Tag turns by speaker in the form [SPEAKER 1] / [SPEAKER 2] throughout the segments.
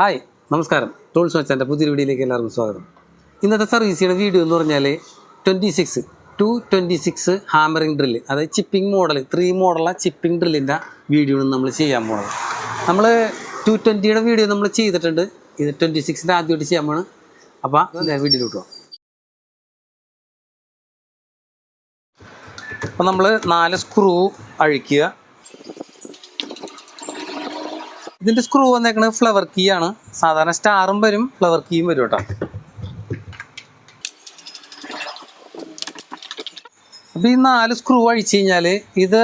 [SPEAKER 1] Hi നമസ്കാരം. Tools മച്ചാന്റെ പുതിയൊരു വീഡിയോയിലേക്ക് എല്ലാവർക്കും സ്വാഗതം. ഇന്നത്തെ സർവീസിയുടെ വീഡിയോ എന്ന് പറഞ്ഞാൽ twenty six two twenty six hammering drill അതായത് ചിപ്പിംഗ് മോഡൽ ത്രീ മോഡലുള്ള ചിപ്പിംഗ് ഡ്രില്ലിന്റെ വീഡിയോ നമ്മൾ ചെയ്യാൻ പോകുന്നത് നമ്മൾ ടു ട്വന്റിയുടെ വീഡിയോ നമ്മൾ ചെയ്തിട്ടുണ്ട്. ഇത് ട്വന്റി സിക്സിന്റെ ആദ്യമായിട്ട് ചെയ്യാൻ പോണ്. അപ്പോൾ വീഡിയോ പോകാം അപ്പോൾ നമ്മൾ നാല് സ്ക്രൂ അഴിക്കുക. ഇതിന്റെ സ്ക്രൂ വന്നേക്കുന്നത് ഫ്ലവർ കീ ആണ്. സാധാരണ സ്റ്റാറും വരും ഫ്ലവർ കീയും വരും കേട്ടോ അപ്പൊ ഈ നാല് സ്ക്രൂ അഴിച്ചു കഴിഞ്ഞാൽ ഇത്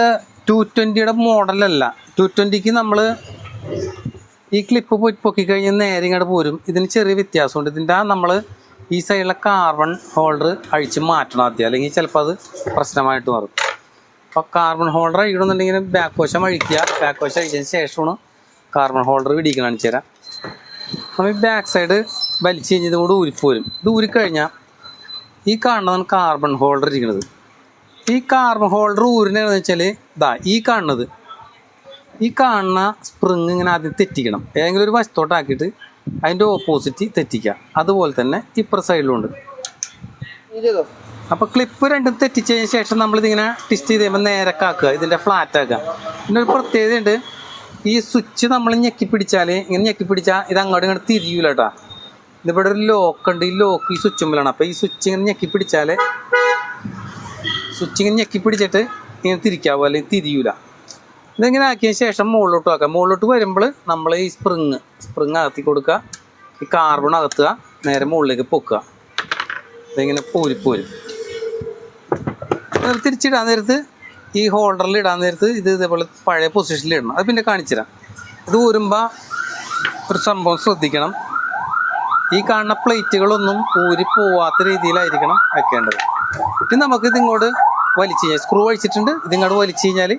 [SPEAKER 1] ടു ട്വന്റിയുടെ മോഡലല്ല ടു ട്വന്റിക്ക് നമ്മൾ ഈ ക്ലിപ്പ് പൊക്കി കഴിഞ്ഞാൽ നേരെ ഇങ്ങോട്ട് പോരും. ഇതിന് ചെറിയ വ്യത്യാസമുണ്ട്. ഇതിന്റെ നമ്മൾ ഈ സൈഡിലെ കാർബൺ ഹോൾഡർ അഴിച്ച് മാറ്റണം ആദ്യം. അല്ലെങ്കിൽ ചിലപ്പോൾ അത് പ്രശ്നമായിട്ട് മാറും. അപ്പോൾ കാർബൺ ഹോൾഡർ അഴിക്കണമെന്നുണ്ടെങ്കിൽ ബാക്ക് വശം അഴിക്കുക. ബാക്ക് വശം അഴിച്ചതിന് ശേഷമാണ് കാർബൺ ഹോൾഡർ പിടിക്കണം കാണിച്ചു തരാം. നമ്മൾ ഈ ബാക്ക് സൈഡ് വലിച്ചു കഴിഞ്ഞത് ഇതും കൂടെ ഊരിപ്പോരും ഇത് ഊരിക്കഴിഞ്ഞാൽ ഈ കാണുന്നതാണ് കാർബൺ ഹോൾഡർ ഇരിക്കുന്നത് ഈ കാർബൺ ഹോൾഡർ ഊരിനെന്ന് വെച്ചാൽ ഇതാ ഈ കാണുന്നത്. ഈ കാണുന്ന സ്പ്രിങ് ഇങ്ങനെ ആദ്യം തെറ്റിക്കണം. ഏതെങ്കിലും ഒരു വശത്തോട്ടാക്കിയിട്ട് അതിന്റെ ഓപ്പോസിറ്റ് തെറ്റിക്കുക. അതുപോലെ തന്നെ ഇപ്പുറ സൈഡിലുണ്ട് അപ്പോൾ ക്ലിപ്പ് രണ്ടും തെറ്റിച്ചതിന് ശേഷം നമ്മളിതിങ്ങനെ ടിസ്റ്റ് ചെയ്ത് കഴിയുമ്പോൾ നേരക്കാക്കുക ഇതിന്റെ ഫ്ലാറ്റ് ആക്കുക. പിന്നെ ഒരു പ്രത്യേകതയുണ്ട്. ഈ സ്വിച്ച് നമ്മൾ ഞെക്കി പിടിച്ചാൽ ഇങ്ങനെ ഞെക്കി പിടിച്ചാൽ ഇത് അങ്ങോട്ട് ഇങ്ങോട്ട് തിരിയൂല കേട്ടോ ഇതിവിടെ ഒരു ലോക്ക് ഉണ്ട്. ഈ ലോക്ക് ഈ സ്വിച്ച് മുമ്പിലാണ്. അപ്പോൾ ഈ സ്വിച്ച് ഇങ്ങനെ ഞെക്കി പിടിച്ചാൽ സ്വിച്ച് ഇങ്ങനെ ഞെക്കി പിടിച്ചിട്ട് ഇങ്ങനെ തിരിക്കാവോ അല്ലെങ്കിൽ തിരിയൂല. ഇതിങ്ങനെ ആക്കിയ ശേഷം മുകളിലോട്ട് ആക്കാം. മുകളിലോട്ട് വരുമ്പോൾ നമ്മൾ ഈ സ്പ്രിങ് സ്പ്രിങ് അകത്തി കൊടുക്കുക. ഈ കാർബൺ അകത്തുക. നേരെ മുകളിലേക്ക് പൊക്കുക. ഇതിങ്ങനെ പോരി പോരും. തിരിച്ചിടാൻ നേരത്ത് ഈ ഹോൾഡറിൽ ഇടാൻ നേരത്ത് ഇത് ഇതേപോലെ പഴയ പൊസിഷനിൽ ഇടണം. അത് പിന്നെ കാണിച്ചുതരാം. ഇത് ഊരുമ്പോൾ ഒരു സംഭവം ശ്രദ്ധിക്കണം. ഈ കാണുന്ന പ്ലേറ്റുകളൊന്നും ഊരി പോവാത്ത രീതിയിലായിരിക്കണം വെക്കേണ്ടത്. ഇനി നമുക്ക് ഇതിങ്ങോട്ട് വലിച്ചു കഴിഞ്ഞാൽ സ്ക്രൂ അഴിച്ചിട്ടുണ്ട്. ഇതിങ്ങോട്ട് വലിച്ചു കഴിഞ്ഞാൽ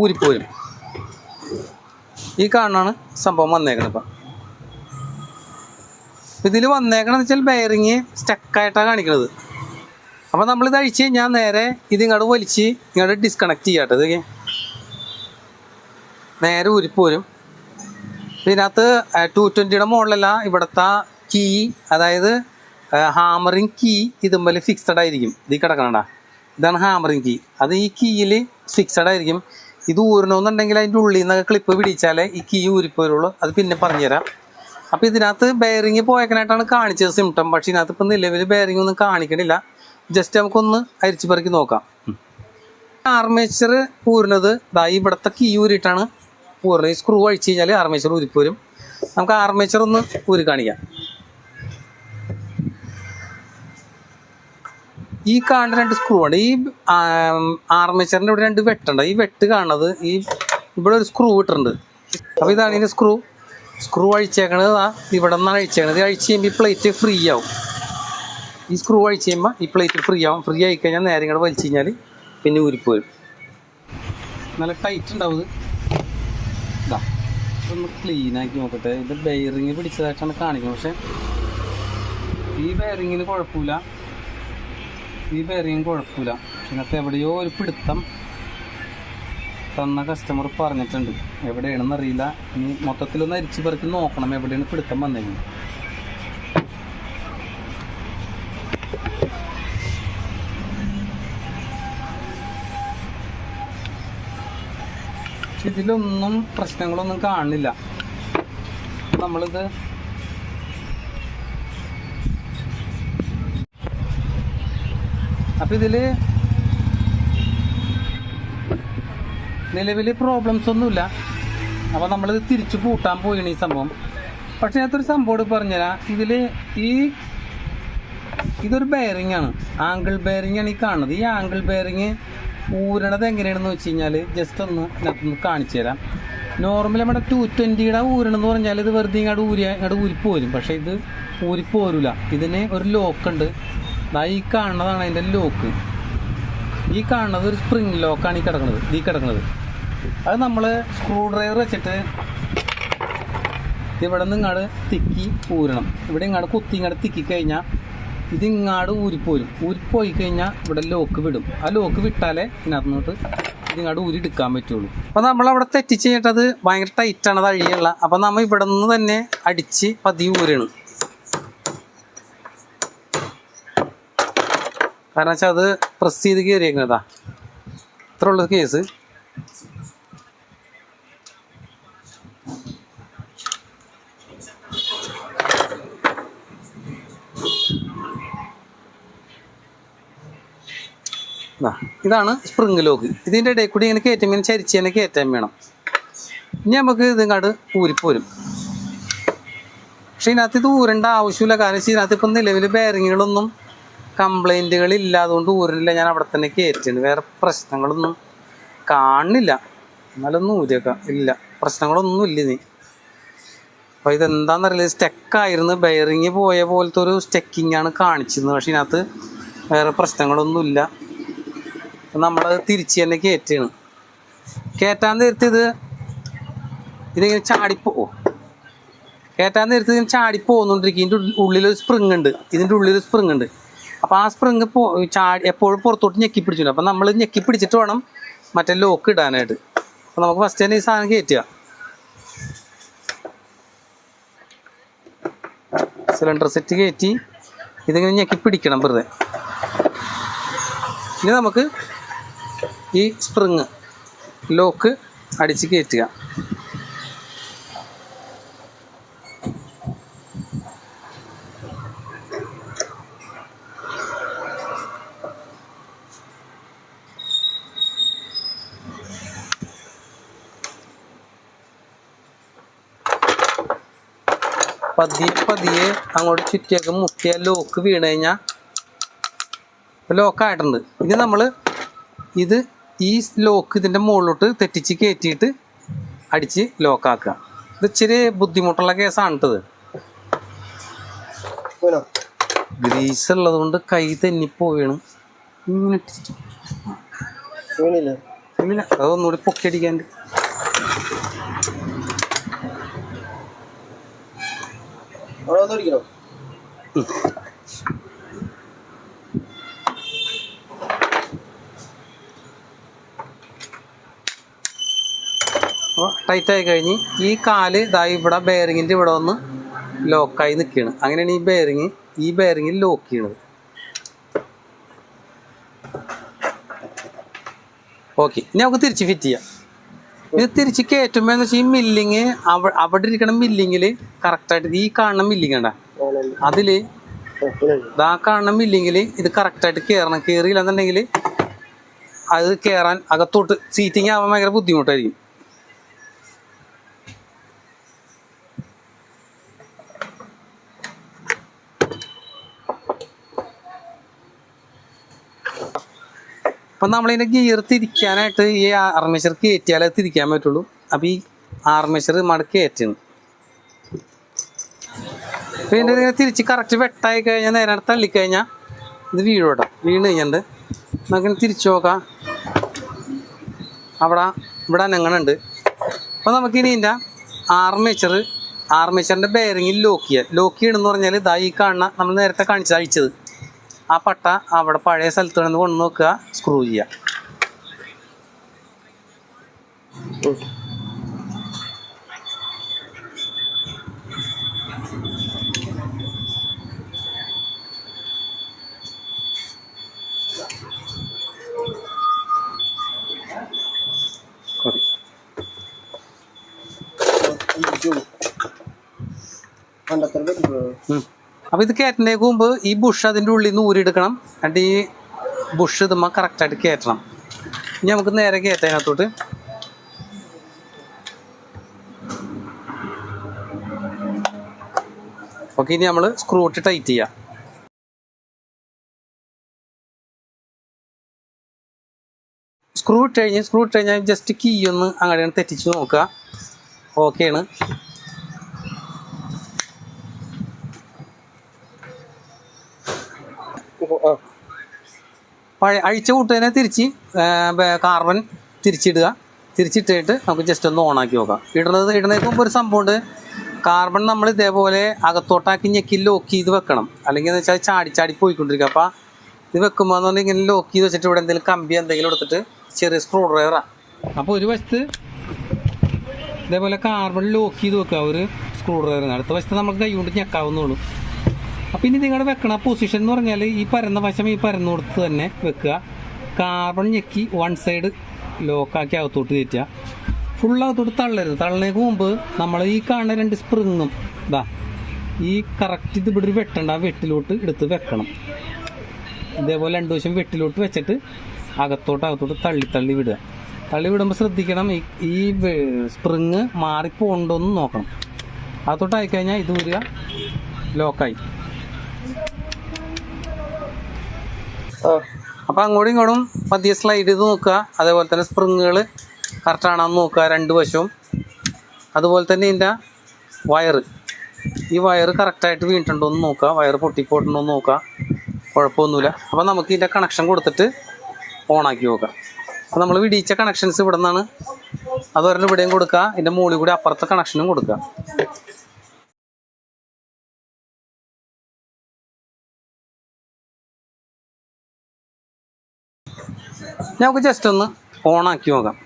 [SPEAKER 1] ഊരിപ്പോരും. ഈ കാണാണ് സംഭവം വന്നേക്കണം ഇപ്പം. ഇതിൽ വന്നേക്കണമെന്ന് വെച്ചാൽ ബെയറിങ് സ്റ്റക്കായിട്ടാണ് കാണിക്കണത്. അപ്പോൾ നമ്മളിത് അഴിച്ച് ഞാൻ നേരെ ഇത് ഇങ്ങോട്ട് വലിച്ച് ഇങ്ങോട്ട് ഡിസ്കണക്ട് ചെയ്യാട്ടോ ഇതൊക്കെ നേരെ ഉരുപ്പോരും ഇതിനകത്ത് ടു ട്വന്റിയുടെ മുകളിലല്ല ഇവിടുത്തെ കീ അതായത് ഹാമറിങ് കീ ഇതുമ്പോൾ ഫിക്സഡ് ആയിരിക്കും. ഇത് കിടക്കണണ്ട ഇതാണ് ഹാമറിങ് കീ അത് ഈ കീയിൽ ഫിക്സഡ് ആയിരിക്കും. ഇത് ഊരണമെന്നുണ്ടെങ്കിൽ അതിന്റെ ഉള്ളിൽ നിന്നൊക്കെ ക്ലിപ്പ് പിടിച്ചാലേ ഈ കീ ഊരിപ്പോരുള്ളൂ അത് പിന്നെ പറഞ്ഞുതരാം. അപ്പോൾ ഇതിനകത്ത് ബെയറിങ് പോയേക്കനായിട്ടാണ് കാണിച്ചത് സിംറ്റം പക്ഷേ ഇതിനകത്ത് ഇപ്പം നിലവിൽ ബെയറിംഗ് ഒന്നും കാണിക്കണില്ല. ജസ്റ്റ് നമുക്കൊന്ന് അരിച്ചു പെറുക്കി നോക്കാം. ആർമേച്ചർ ഊരുന്നത് ദാ ഇവിടുത്തെ കീ ഊരിയിട്ടാണ് ഊരുന്നത് ഈ സ്ക്രൂ അഴിച്ചു കഴിഞ്ഞാൽ ആർമേച്ചർ ഊരിപ്പോരും നമുക്ക് ആർമേച്ചർ ഒന്ന് ഊരി കാണിക്കാം. ഈ കാണുന്ന രണ്ട് സ്ക്രൂ ഉണ്ട്. ഈ ആർമേച്ചറിന്റെ ഇവിടെ രണ്ട് വെട്ടുണ്ട്. ഈ വെട്ട് കാണുന്നത് ഈ ഇവിടെ ഒരു സ്ക്രൂ ഇട്ടിട്ടുണ്ട്. അപ്പോൾ ഇതാണ് ഇതിന്റെ സ്ക്രൂ സ്ക്രൂ അഴിച്ചേക്കണത് ഇവിടെ നിന്നാണ് അഴിച്ചേക്കണത്. ഇത് അഴിച്ച് കഴിയുമ്പോൾ ഈ പ്ലേറ്റ് ഫ്രീ ആവും. ഈ സ്ക്രൂ അഴിച്ച് കഴിയുമ്പോൾ ഈ പ്ലേറ്റ് ഫ്രീ ആവും. ഫ്രീ ആയി കഴിഞ്ഞാൽ നേരെ ഇങ്ങോട്ട് വലിച്ചു കഴിഞ്ഞാൽ പിന്നെ ഊരിപ്പോരും നല്ല ടൈറ്റ് ഉണ്ടാവും ഇത്. ഒന്ന് ക്ലീൻ ആക്കി നോക്കട്ടെ. ഇത് ബെയറിങ് പിടിച്ചതായിട്ടാണ് കാണിക്കുന്നത്. പക്ഷെ ഈ ബെയറിങ്ങിന് കുഴപ്പമില്ല ഈ ബെയറിങ് കുഴപ്പമില്ല ഇതിനകത്ത് എവിടെയോ ഒരു പിടുത്തം തന്ന കസ്റ്റമർ പറഞ്ഞിട്ടുണ്ട്. എവിടെയാണെന്ന് അറിയില്ല ഇനി മൊത്തത്തിലൊന്ന് അരിച്ചു പെറുക്കി നോക്കണം എവിടെയാണ് പിടുത്തം വന്നേക്കുന്നത്. ഇതിലൊന്നും പ്രശ്നങ്ങളൊന്നും കാണില്ല. നമ്മളിത് അപ്പം ഇതിൽ നിലവിൽ പ്രോബ്ലംസ് ഒന്നുമില്ല. അപ്പോൾ നമ്മളിത് തിരിച്ചു പൂട്ടാൻ പോയിണ് ഈ സംഭവം. പക്ഷേ ഞാനത്തൊരു സംഭവം പറഞ്ഞുതരാം. ഇതിൽ ഈ ഇതൊരു ബെയറിംഗ് ആണ്. ആംഗിൾ ബെയറിംഗ് ആണ് ഈ കാണുന്നത്. ഈ ആംഗിൾ ബെയറിംഗ് ഊരണത് എങ്ങനെയാണെന്ന് വെച്ച് കഴിഞ്ഞാൽ ജസ്റ്റ് ഒന്ന് ഇതിനകത്തൊന്ന് കാണിച്ചു തരാം. നോർമൽ നമ്മുടെ ടു ട്വന്റിയുടെ ഊരണമെന്ന് പറഞ്ഞാൽ ഇത് വെറുതെ ഇങ്ങോട്ട് ഊരി ഇങ്ങോട്ട് ഊരിപ്പോരും പക്ഷേ ഇത് ഊരിപ്പോരില്ല ഇതിന് ഒരു ലോക്ക് ഉണ്ട്. ദാ ഈ കാണുന്നതാണ് അതിന്റെ ലോക്ക് ഈ കാണുന്നത് ഒരു സ്പ്രിങ് ലോക്കാണ് ഈ കിടക്കുന്നത് ഈ കിടക്കുന്നത് അത് നമ്മൾ സ്ക്രൂ ഡ്രൈവർ വെച്ചിട്ട് ഇവിടെ നിന്ന് ഇങ്ങോട്ട് തിക്കി ഊരണം. ഇവിടെ ഇങ്ങോട്ട് കുത്തി ഇങ്ങോട്ട് തിക്കി കഴിഞ്ഞാൽ ഇത് ഇങ്ങാട് ഊരിപ്പോരും. ഊരിപ്പോയി കഴിഞ്ഞാൽ ഇവിടെ ലോക്ക് വിടും. ആ ലോക്ക് വിട്ടാലേ ഇതിനകത്തുനിന്നോട്ട് ഇതിങ്ങാട് ഊരി എടുക്കാൻ പറ്റുള്ളൂ. അപ്പോൾ നമ്മളവിടെ തെറ്റിച്ച് കഴിഞ്ഞിട്ടത് ഭയങ്കര ടൈറ്റാണ് അത് അഴിയുള്ള അപ്പോൾ നമ്മൾ ഇവിടെ നിന്ന് തന്നെ അടിച്ച് പതിവ് ഊരണം. കാരണം വെച്ചാൽ അത് പ്രസ് ചെയ്ത് കയറിയേക്കുന്നതാ ഇത്ര ഉള്ളത് കേസ് ഇതാണ് സ്പ്രിങ് ലോക്ക് ഇതിന്റെ ഇടയിൽ കൂടി ഇങ്ങനെ കയറ്റം ഇങ്ങനെ ചരിച്ച് തന്നെ കയറ്റം വേണം. ഇനി നമുക്ക് ഇതിങ്ങോട്ട് ഊരിപ്പോരും. പക്ഷെ ഇതിനകത്ത് ഇത് ഊരേണ്ട ആവശ്യമില്ല. കാരണം ഇതിനകത്ത് ഇപ്പം നിലവിൽ ബെയറിങ്ങുകളൊന്നും കംപ്ലൈന്റുകൾ ഇല്ലാതുകൊണ്ട് ഊരില്ല ഞാൻ അവിടെ തന്നെ കയറ്റുന്നു വേറെ പ്രശ്നങ്ങളൊന്നും കാണുന്നില്ല. എന്നാലൊന്നും ഊരിയേക്കാം ഇല്ല പ്രശ്നങ്ങളൊന്നും ഇല്ല നീ അപ്പോൾ ഇതെന്താണെന്നറിയില്ല സ്റ്റെക്കായിരുന്നു ബെയറിങ് പോയ പോലത്തെ ഒരു സ്റ്റെക്കിങ്ങാണ് കാണിച്ചിരുന്നത്. പക്ഷെ ഇതിനകത്ത് വേറെ പ്രശ്നങ്ങളൊന്നുമില്ല നമ്മളത് തിരിച്ച് തന്നെ കയറ്റുകയാണ് കയറ്റാൻ നേരത്ത് ഇത് ഇതിങ്ങനെ ചാടിപ്പോ കയറ്റാൻ നേരത്ത് ഇതിങ്ങനെ ചാടിപ്പോന്നുകൊണ്ടിരിക്കും ഇതിന്റെ ഉള്ളിലൊരു സ്പ്രിങ് ഉണ്ട്. ഇതിന്റെ ഉള്ളിലൊരു സ്പ്രിങ് ഉണ്ട്. അപ്പോൾ ആ സ്പ്രിങ് പോ ചാടി എപ്പോഴും പുറത്തോട്ട് ഞെക്കി പിടിച്ചു അപ്പോൾ നമ്മൾ ഞെക്കി പിടിച്ചിട്ട് വേണം മറ്റേ ലോക്ക് ഇടാനായിട്ട്. അപ്പോൾ നമുക്ക് ഫസ്റ്റ് തന്നെ ഈ സാധനം കയറ്റുക സിലിണ്ടർ സെറ്റ് കയറ്റി ഇതിങ്ങനെ ഞെക്കി പിടിക്കണം വെറുതെ. ഇനി നമുക്ക് ഈ സ്പ്രിങ് ലോക്ക് അടിച്ച് കയറ്റുക. പതിയെ പതിയെ അങ്ങോട്ട് ചുറ്റിയൊക്കെ മുക്കിയ ലോക്ക് വീണ് കഴിഞ്ഞാൽ ലോക്കായിട്ടുണ്ട് ഇനി നമ്മൾ ഇത് ഈ ലോക്ക് ഇതിന്റെ മുകളിലോട്ട് തെറ്റിച്ച് കയറ്റിയിട്ട് അടിച്ച് ലോക്കാക്കുക ഇത് ഇച്ചിരി ബുദ്ധിമുട്ടുള്ള കേസാണ് കേട്ടത് ഗ്രീസ് ഉള്ളത് കൊണ്ട് കൈ തെന്നിപ്പോയാണ് ഇങ്ങനെ ഇല്ല അതൊന്നുകൂടി പൊക്കിയടിക്കാണ്ട്.
[SPEAKER 2] അവിടെ വന്ന്
[SPEAKER 1] അപ്പോൾ ടൈറ്റായി കഴിഞ്ഞ് ഈ കാൽ ഇതായി ഇവിടെ ബെയറിങ്ങിന്റെ ഇവിടെ വന്ന് ലോക്കായി നിൽക്കുകയാണ് അങ്ങനെയാണ് ഈ ബെയറിങ് ഈ ബെയറിങ്ങിൽ ലോക്ക് ചെയ്യണത്. ഓക്കെ ഇനി നമുക്ക് തിരിച്ച് ഫിറ്റ് ചെയ്യാം. ഇത് തിരിച്ച് കയറ്റുമ്പോൾ എന്ന് വെച്ചാൽ ഈ മില്ലിങ് അവ അവിടെ ഇരിക്കണ മില്ലിങ്ങിൽ കറക്റ്റായിട്ട് ഈ കാണുന്ന മില്ലിങ് കണ്ട? അതിൽ ഇതാ കാണുന്ന മില്ലിങ്ങിൽ ഇത് കറക്റ്റായിട്ട് കയറണം കയറിയില്ലെന്നുണ്ടെങ്കിൽ അത് കയറാൻ അകത്തോട്ട് സീറ്റിംഗ് ആവാൻ ഭയങ്കര ബുദ്ധിമുട്ടായിരിക്കും. അപ്പം നമ്മളിതിനെ ഗിയർ തിരിക്കാനായിട്ട് ഈ ആർമേച്ചർ കയറ്റിയാലേ തിരിക്കാൻ പറ്റുള്ളൂ. അപ്പോൾ ഈ ആർമേച്ചർ മട കയറ്റുന്നു പിന്നെ ഇങ്ങനെ തിരിച്ച് കറക്റ്റ് വെട്ടായി കഴിഞ്ഞാൽ നേരെ തള്ളിക്കഴിഞ്ഞാൽ ഇത് വീഴോട്ടോ. വീണ് കഴിഞ്ഞിട്ട് നമുക്കിനി തിരിച്ചു നോക്കാം. അവിടെ ഇവിടെ അനങ്ങണുണ്ട്. അപ്പോൾ നമുക്കിനി ഇതിന്റെ ആർമേച്ചർ ആർമേച്ചറിന്റെ ബെയറിങ്ങിൽ ലോക്ക് ചെയ്യുക ലോക്ക് ചെയ്യണമെന്ന് പറഞ്ഞാൽ ഇതായി കാണുന്ന നമ്മൾ നേരത്തെ കാണിച്ച് അഴിച്ചത്. ആ പട്ട അവിടെ പഴയ സ്ഥലത്ത് നിന്ന് കൊണ്ടു നോക്കുക സ്ക്രൂ ചെയ്യുക
[SPEAKER 2] ഉം.
[SPEAKER 1] മതി.
[SPEAKER 2] ഇരിക്കൂ. പണ്ടത്തെ പറ്റിപ്പോയോ?
[SPEAKER 1] ഉം. അപ്പോൾ ഇത് കയറ്റുന്നതിന് മുമ്പ് ഈ ബുഷ് അതിന്റെ ഉള്ളിൽ നിന്ന് ഊരിയെടുക്കണം. എന്നിട്ട് ഈ ബുഷ് ഇതുമ്മ കറക്റ്റായിട്ട് കയറ്റണം ഇനി നമുക്ക് നേരെ കയറ്റാം അതിനകത്തോട്ട്. ഓക്കെ ഇനി നമ്മൾ സ്ക്രൂ ഇട്ട് ടൈറ്റ് ചെയ്യാം. സ്ക്രൂ ഇട്ട് കഴിഞ്ഞ് സ്ക്രൂ ഇട്ട് കഴിഞ്ഞാൽ ജസ്റ്റ് കീ ഒന്ന് അങ്ങനെയാണ് തെറ്റിച്ച് നോക്കുക. ഓക്കെയാണ്
[SPEAKER 2] ഇപ്പൊ, ആ
[SPEAKER 1] പഴയ അഴിച്ച കൂട്ടുതന്നെ തിരിച്ച് കാർബൺ തിരിച്ചിടുക. തിരിച്ചിട്ടിട്ട് നമുക്ക് ജസ്റ്റ് ഒന്ന് ഓണാക്കി നോക്കാം. ഇടുന്നത് ഇടുന്നതിന് മുമ്പ് ഒരു സംഭവമുണ്ട് കാർബൺ നമ്മൾ ഇതേപോലെ അകത്തോട്ടാക്കി ഞെക്കി ലോക്ക് ചെയ്ത് വെക്കണം. അല്ലെങ്കിൽ എന്ന് വെച്ചാൽ ചാടി ചാടി പോയിക്കൊണ്ടിരിക്കുക അപ്പോൾ ഇത് വെക്കുമ്പോൾ എന്ന് പറഞ്ഞാൽ ഇങ്ങനെ ലോക്ക് ചെയ്ത് വെച്ചിട്ട് ഇവിടെ എന്തെങ്കിലും കമ്പി എന്തെങ്കിലും എടുത്തിട്ട് ചെറിയ സ്ക്രൂ ഡ്രൈവറാണ് അപ്പോൾ ഒരു വശത്ത് ഇതേപോലെ കാർബൺ ലോക്ക് ചെയ്ത് വെക്കുക. ഒരു സ്ക്രൂ ഡ്രൈവറിന് അടുത്ത വശത്ത് നമുക്ക് കൈ കൊണ്ട് ഞെക്കാവുന്നുള്ളൂ അപ്പോൾ ഇനി നിങ്ങൾ വെക്കണ പൊസിഷൻ എന്ന് പറഞ്ഞാൽ ഈ പരന്ന വശം ഈ പരന്ന കൊടുത്ത് തന്നെ വെക്കുക. കാർബൺ ഞെക്കി വൺ സൈഡ് ലോക്കാക്കി അകത്തോട്ട് കയറ്റുക. ഫുൾ അകത്തോട്ട് തള്ളരുത്. തള്ളനേക്ക് മുമ്പ് നമ്മൾ ഈ കാണുന്ന രണ്ട് സ്പ്രിങ്ങും ഇതാ ഈ കറക്റ്റ് ഇത് ഇവിടെ വെട്ടണ്ട ആ വെട്ടിലോട്ട് എടുത്ത് വെക്കണം. ഇതേപോലെ രണ്ട് ദിവസം വെട്ടിലോട്ട് വെച്ചിട്ട് അകത്തോട്ട് അകത്തോട്ട് തള്ളി തള്ളി വിടുക. തള്ളി വിടുമ്പോൾ ശ്രദ്ധിക്കണം ഈ ഈ സ്പ്രിങ് മാറിപ്പോണ്ടോന്ന് നോക്കണം. അകത്തോട്ട് ആയിക്കഴിഞ്ഞാൽ ഇത് വരിക ലോക്കായി
[SPEAKER 2] ആ
[SPEAKER 1] അപ്പോൾ അങ്ങോട്ടും ഇങ്ങോട്ടും മധ്യ സ്ലൈഡ് ചെയ്ത് നോക്കുക. അതേപോലെ തന്നെ സ്പ്രിങ്ങുകൾ കറക്റ്റാണെന്ന് നോക്കുക രണ്ട് വശവും. അതുപോലെ തന്നെ ഇതിന്റെ വയറ് ഈ വയറ് കറക്റ്റായിട്ട് വീണിട്ടുണ്ടോ എന്ന് നോക്കുക. വയറ് പൊട്ടിപ്പോയിട്ടുണ്ടോ എന്ന് നോക്കുക. കുഴപ്പമൊന്നുമില്ല. അപ്പോൾ നമുക്ക് ഇതിന്റെ കണക്ഷൻ കൊടുത്തിട്ട് ഓണാക്കി നോക്കാം. അപ്പോൾ നമ്മൾ വിടിയിച്ച കണക്ഷൻസ് ഇവിടെ നിന്നാണ് അതൊരെണ്ണം ഇവിടെയും കൊടുക്കുക. ഇതിന്റെ മുകളിൽ കൂടി അപ്പുറത്തെ കണക്ഷനും കൊടുക്കുക. നമുക്ക് ജസ്റ്റ് ഒന്ന് ഓണാക്കി നോക്കാം.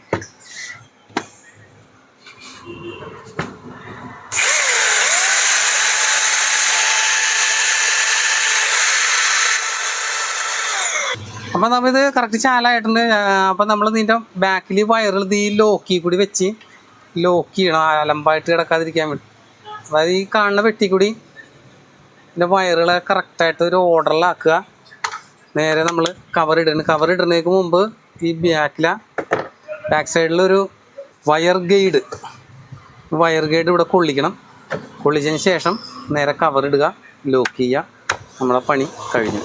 [SPEAKER 1] അപ്പം നമ്മളിത് കറക്റ്റ് ചാലായിട്ടുണ്ട് അപ്പം നമ്മൾ ഇതിന്റെ ബാക്കിൽ വയറിൽ ഈ ലോക്കി കൂടി വെച്ച് ലോക്ക് ചെയ്യണം. അലമ്പായിട്ട് കിടക്കാതിരിക്കാൻ വേണ്ടി. അതായത് ഈ കാണുന്ന വെട്ടി കൂടി ഇതിന്റെ വയറുകളെ കറക്റ്റായിട്ട് ഒരു ഓർഡറിലാക്കുക നേരെ നമ്മൾ കവർ ഇടുന്നു കവർ ഇടുന്നതിന് മുമ്പ് ഈ ബാക്കില ബാക്ക് സൈഡിലൊരു വയർ ഗൈഡ് വയർ ഗൈഡ് ഇവിടെ കൊള്ളിക്കണം. കൊള്ളിച്ചതിന് ശേഷം നേരെ കവർ ഇടുക ലോക്ക് ചെയ്യുക. നമ്മളെ പണി കഴിഞ്ഞു.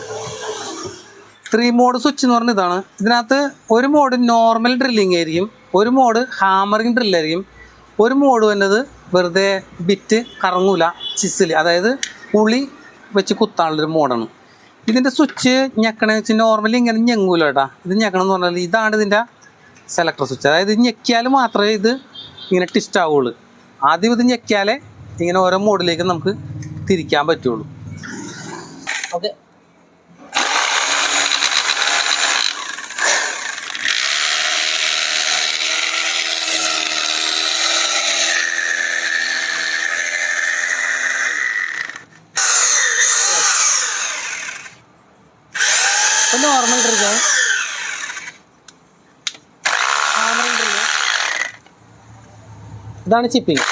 [SPEAKER 1] ത്രീ മോഡ് സ്വിച്ച് എന്ന് പറഞ്ഞ ഇതാണ്. ഇതിനകത്ത് ഒരു മോഡ് നോർമൽ ഡ്രില്ലിംഗ് ആയിരിക്കും ഒരു മോഡ് ഹാമറിങ് ഡ്രില്ലായിരിക്കും ഒരു മോഡ് വന്നത് വെറുതെ ബിറ്റ് കറങ്ങൂല ചിസിൽ അതായത് ഉളി വെച്ച് കുത്താനുള്ളൊരു മോഡാണ് ഇതിന്റെ സ്വിച്ച് ഞെക്കണ വെച്ച് നോർമലി ഇങ്ങനെ ഞെങ്ങൂല കേട്ടാ. ഇത് ഞെക്കണം എന്ന് പറഞ്ഞാൽ ഇതാണ് ഇതിന്റെ സെലക്ടർ സ്വിച്ച് അതായത് ഞെക്കിയാൽ മാത്രമേ ഇത് ഇങ്ങനെ ട്വിസ്റ്റ് ആവുള്ളൂ. ആദ്യം ഇത് ഞെക്കിയാലേ ഇങ്ങനെ ഓരോ മോഡിലേക്ക് നമുക്ക് തിരിക്കാൻ പറ്റുള്ളൂ.
[SPEAKER 2] ഓക്കെ.
[SPEAKER 1] നോർമൽ ഇതാണ് ചിപ്പിങ്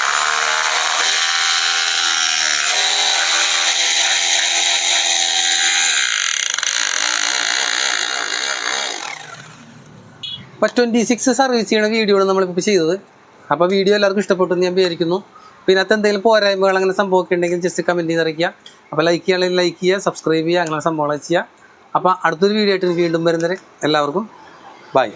[SPEAKER 1] ഇപ്പൊ ട്വന്റി സിക്സ് സർവീസ് ചെയ്യണ വീഡിയോ ആണ് നമ്മളിപ്പോൾ ചെയ്തത്. അപ്പോൾ വീഡിയോ എല്ലാവർക്കും ഇഷ്ടപ്പെട്ടു ഞാൻ വിചാരിക്കുന്നു. പിന്നെ അത് എന്തെങ്കിലും പോരായ്മകൾ അങ്ങനെ സംഭവമൊക്കെ ഉണ്ടെങ്കിൽ ജസ്റ്റ് കമന്റ് ചെയ്ത് അറിയിക്കുക. അപ്പോൾ ലൈക്ക് ചെയ്യുകയാണെങ്കിൽ ലൈക്ക് ചെയ്യുക സബ്സ്ക്രൈബ് ചെയ്യുക അങ്ങനെ സംഭവങ്ങൾ ചെയ്യുക. അപ്പോൾ അടുത്തൊരു വീഡിയോ ആയിട്ട് വീണ്ടും വരുന്നവരെ എല്ലാവർക്കും ബൈ